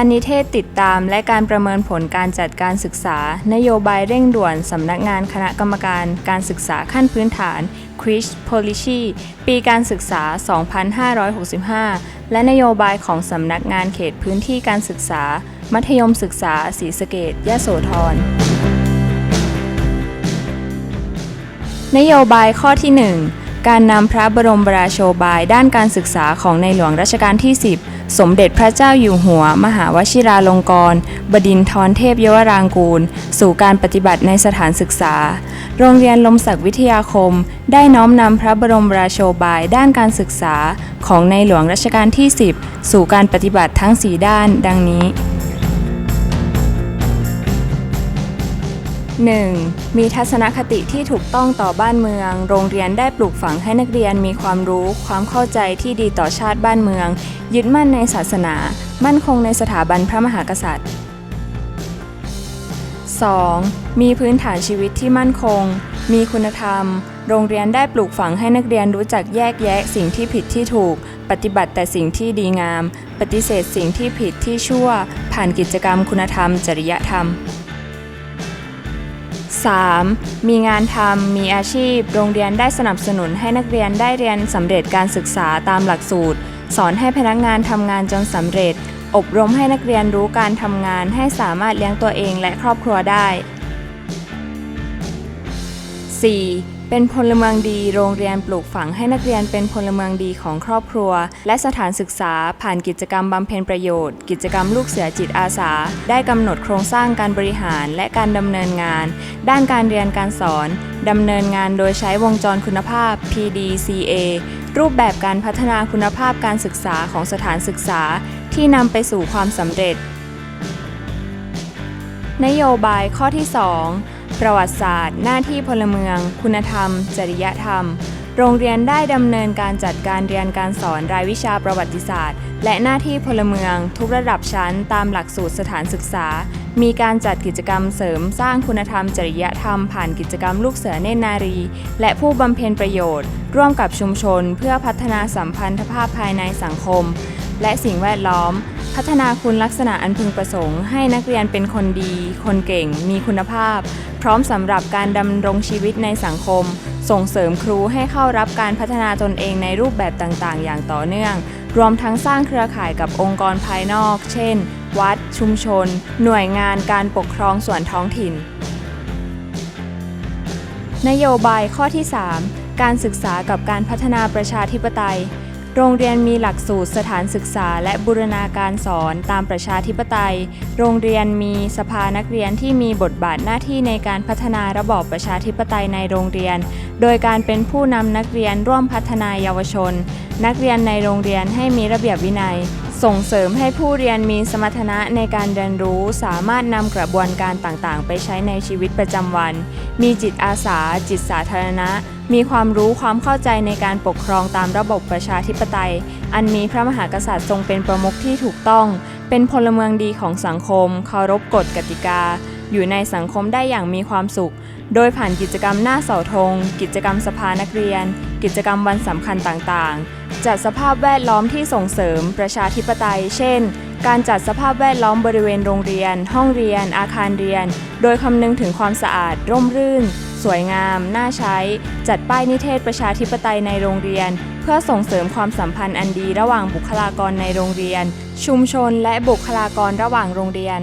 การนิเทศติดตามและการประเมินผลการจัดการศึกษา นโยบายเร่งด่วนสำนักงานคณะกรรมการการศึกษาขั้นพื้นฐาน c r i s Policy ปีการศึกษา 2565 และนโยบายของสำนักงานเขตพื้นที่การศึกษา มัธยมศึกษาศรีสะเกดยะโสธร นโยบายข้อที่ 1 การนำพระบรมราโชบายด้านการศึกษาของในหลวงรัชกาลที่ 10 สมเด็จพระเจ้าอยู่หัว มหาวชิราลงกรณบดินทรเทพยวรางกูล สู่การปฏิบัติในสถานศึกษา โรงเรียนลมศักดิ์วิทยาคม ได้น้อมนำพระบรมราโชบายด้านการศึกษา ของในหลวงรัชกาลที่ 10 สู่การปฏิบัติทั้ง 4 ด้าน ดังนี้ 1. มีทัศนคติที่ถูกต้องต่อบ้านเมือง โรงเรียนได้ปลูกฝังให้นักเรียนมีความรู้ ความเข้าใจที่ดีต่อชาติบ้านเมือง ยึดมั่นในศาสนา มั่นคงในสถาบันพระมหากษัตริย์ 2. มีพื้นฐานชีวิตที่มั่นคง มีคุณธรรม โรงเรียนได้ปลูกฝังให้นักเรียนรู้จักแยกแยะสิ่งที่ผิดที่ถูก ปฏิบัติแต่สิ่งที่ดีงาม ปฏิเสธสิ่งที่ผิดที่ชั่ว ผ่านกิจกรรมคุณธรรม จริยธรรม 3. มีงานทำมีอาชีพ โรงเรียนได้สนับสนุนให้นักเรียนได้เรียนสำเร็จการศึกษาตามหลักสูตร สอนให้พนักงานทำงานจนสำเร็จ อบรมให้นักเรียนรู้การทำงานให้สามารถเลี้ยงตัวเองและครอบครัวได้ 4. เป็นพลเมืองดี โรงเรียนปลูกฝังให้นักเรียนเป็นพลเมืองดีของครอบครัว และสถานศึกษาผ่านกิจกรรมบำเพ็ญประโยชน์ กิจกรรมลูกเสือจิตอาสา ได้กำหนดโครงสร้างการบริหารและการดำเนินงาน ด้านการเรียนการสอนดำเนินงานโดยใช้วงจรคุณภาพ PDCA รูปแบบการพัฒนาคุณภาพการศึกษาของสถานศึกษา ที่นำไปสู่ความสำเร็จ นโยบายข้อที่ 2 ประวัติศาสตร์ หน้าที่พลเมือง คุณธรรม จริยธรรม โรงเรียนได้ดำเนินการจัดการเรียนการสอนรายวิชาประวัติศาสตร์ และหน้าที่พลเมือง ทุกระดับชั้นตามหลักสูตรสถานศึกษา มีการจัดกิจกรรมเสริมสร้างคุณธรรม จริยธรรม ผ่านกิจกรรมลูกเสือเนตรนารี และผู้บำเพ็ญประโยชน์ ร่วมกับชุมชน เพื่อพัฒนาสัมพันธภาพภายในสังคม และสิ่งแวดล้อม พัฒนาคุณลักษณะอันพึงประสงค์ ให้นักเรียนเป็นคนดี คนเก่ง มีคุณภาพ พร้อมสำหรับการดำรงชีวิตในสังคม ส่งเสริมครูให้เข้ารับการพัฒนาตนเองในรูปแบบต่างๆ อย่างต่อเนื่อง รวมทั้งสร้างเครือข่ายกับองค์กรภายนอก เช่น วัด ชุมชน หน่วยงานการปกครองส่วนท้องถิ่น นโยบายข้อที่ 3 การศึกษากับการพัฒนาประชาธิปไตย โรงเรียนมีหลักสูตรสถานศึกษาและบูรณาการสอนตามประชาธิปไตย โรงเรียนมีสภานักเรียนที่มีบทบาทหน้าที่ในการพัฒนาระบอบประชาธิปไตยในโรงเรียน โดยการเป็นผู้นำนักเรียนร่วมพัฒนาเยาวชน นักเรียนในโรงเรียนให้มีระเบียบวินัย ส่งเสริมให้ผู้เรียนมีสมรรถนะในการเรียนรู้สามารถนำกระบวนการต่างๆ ไปใช้ในชีวิตประจำวัน มีจิตอาสา จิตสาธารณะ มีความรู้ความเข้าใจในการปกครองตามระบบประชาธิปไตย อันมีพระมหากษัตริย์ทรงเป็นประมุขที่ถูกต้อง เป็นพลเมืองดีของสังคม เคารพกฎกติกา อยู่ในสังคมได้อย่างมีความสุข โดยผ่านกิจกรรมหน้าเสาธง กิจกรรมสภานักเรียน กิจกรรมวันสำคัญต่างๆ จัดสภาพแวดล้อมที่ส่งเสริมประชาธิปไตย เช่น การจัดสภาพแวดล้อมบริเวณโรงเรียน ห้องเรียน อาคารเรียน โดยคำนึงถึงความสะอาด ร่มรื่น สวยงาม น่าใช้ จัดป้ายนิเทศประชาธิปไตยในโรงเรียน เพื่อส่งเสริมความสัมพันธ์อันดีระหว่างบุคลากรในโรงเรียน ชุมชนและบุคลากรระหว่างโรงเรียน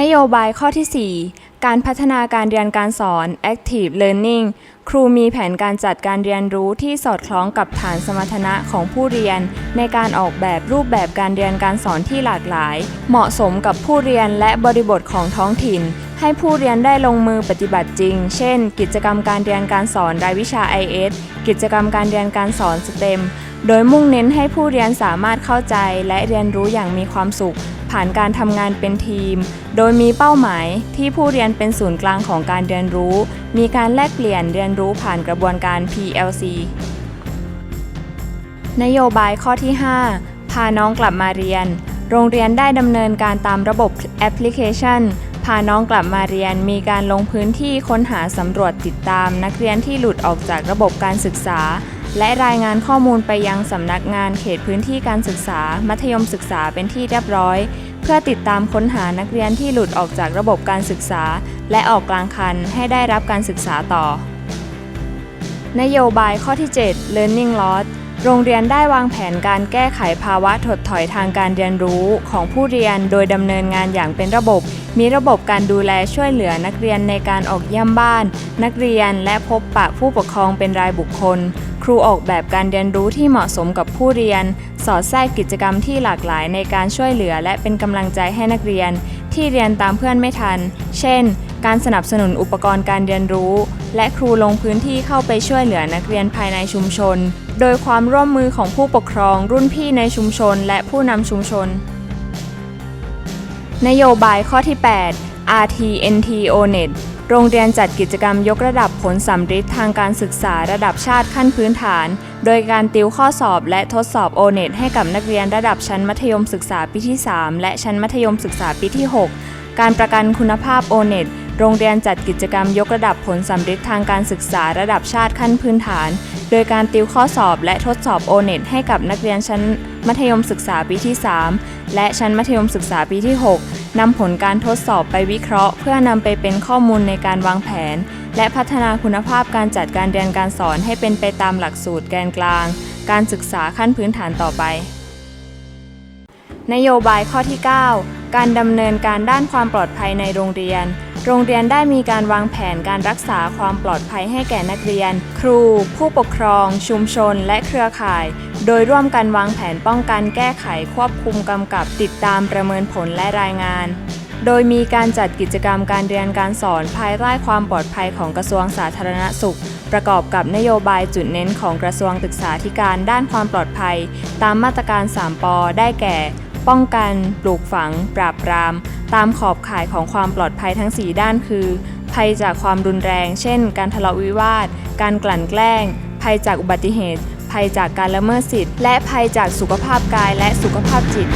นโยบายข้อที่ 4 การพัฒนาการเรียนการสอน active learning ครูมีแผนการจัดการเรียนรู้ที่สอดคล้องกับฐานสมรรถนะของผู้เรียน ในการออกแบบรูปแบบการเรียนการสอนที่หลากหลาย เหมาะสมกับผู้เรียนและบริบทของท้องถิ่น ให้ผู้เรียนได้ลงมือปฏิบัติจริง เช่น กิจกรรมการเรียนการสอนรายวิชา IS กิจกรรมการเรียนการสอน STEM โดยมุ่งเน้นให้ผู้เรียนสามารถเข้าใจและเรียนรู้อย่างมีความสุข ผ่านการทำงานเป็นทีม โดยมีเป้าหมายที่ผู้เรียนเป็นศูนย์กลางของการเรียนรู้ มีการแลกเปลี่ยนเรียนรู้ผ่านกระบวนการ PLC นโยบายข้อที่ 5 พาน้องกลับมาเรียน โรงเรียนได้ดำเนินการตามระบบแอปพลิเคชัน พาน้องกลับมาเรียน มีการลงพื้นที่ค้นหาสำรวจติดตาม นักเรียนที่หลุดออกจากระบบการศึกษา และรายงานข้อมูลไปยังสำนักงานเขตพื้นที่การศึกษา มัธยมศึกษาเป็นที่เรียบร้อย เพื่อติดตามค้นหานักเรียนที่หลุดออกจากระบบการศึกษา และออกกลางคันให้ได้รับการศึกษาต่อ นโยบายข้อที่ 7 Learning Loss โรงเรียนได้วางแผนการแก้ไขภาวะถดถอยทางการเรียนรู้ของผู้เรียนโดยดำเนินงานอย่างเป็นระบบ มีระบบการดูแลช่วยเหลือนักเรียนในการออกเยี่ยมบ้าน นักเรียนและพบปะผู้ปกครองเป็นรายบุคคล ครูออกแบบการเรียนรู้ที่เหมาะสมกับผู้เรียน สอดแทรกกิจกรรมที่หลากหลายในการช่วยเหลือและเป็นกำลังใจให้นักเรียน ที่เรียนตามเพื่อนไม่ทัน เช่น การสนับสนุนอุปกรณ์การเรียนรู้ และครูลงพื้นที่เข้าไปช่วยเหลือนักเรียนภายในชุมชน โดยความร่วมมือของผู้ปกครอง รุ่นพี่ในชุมชน และผู้นำชุมชน นโยบายข้อที่ 8 RTNT ONET โรงเรียนจัดกิจกรรมยกระดับผลสัมฤทธิ์ทางการศึกษาระดับชาติขั้นพื้นฐาน โดยการติวข้อสอบและทดสอบ ONET ให้กับนักเรียนระดับชั้นมัธยมศึกษาปีที่ 3 และชั้นมัธยมศึกษาปีที่ 6 การประกันคุณภาพ ONET โรงเรียนจัดกิจกรรมยกระดับผลสัมฤทธิ์ทางการศึกษาระดับชาติขั้นพื้นฐาน โดยการติวข้อสอบและทดสอบ ONET ให้กับนักเรียนชั้นมัธยมศึกษาปีที่ 3 และชั้นมัธยมศึกษาปีที่ 6 นำผลการทดสอบไปวิเคราะห์ เพื่อนำไปเป็นข้อมูลในการวางแผน และพัฒนาคุณภาพการจัดการเรียนการสอนให้เป็นไปตามหลักสูตรแกนกลาง การศึกษาขั้นพื้นฐานต่อไป นโยบายข้อที่ 9 การดำเนินการด้านความปลอดภัยในโรงเรียน โรงเรียนได้มีการวางแผนการรักษาความปลอดภัยให้แก่นักเรียน ครู ผู้ปกครอง ชุมชน และเครือข่าย โดยร่วมกันวางแผนป้องกันแก้ไขควบคุมกำกับติดตามประเมินผลและรายงาน โดยมีการจัดกิจกรรมการเรียนการสอนภายใต้ความปลอดภัยของกระทรวงสาธารณสุข ประกอบกับนโยบายจุดเน้นของกระทรวงศึกษาธิการด้านความปลอดภัย ตามมาตรการ 3ปอได้แก่ ป้องกัน ปลูกฝัง ปราบปราม ตามขอบข่ายของความปลอดภัยทั้ง 4 ด้านคือ ภัยจากความรุนแรง เช่น การทะเลาะวิวาท การกลั่นแกล้ง ภัยจากอุบัติเหตุ ภัยจากการละเมิดสิทธิ์ และภัยจากสุขภาพกายและสุขภาพจิต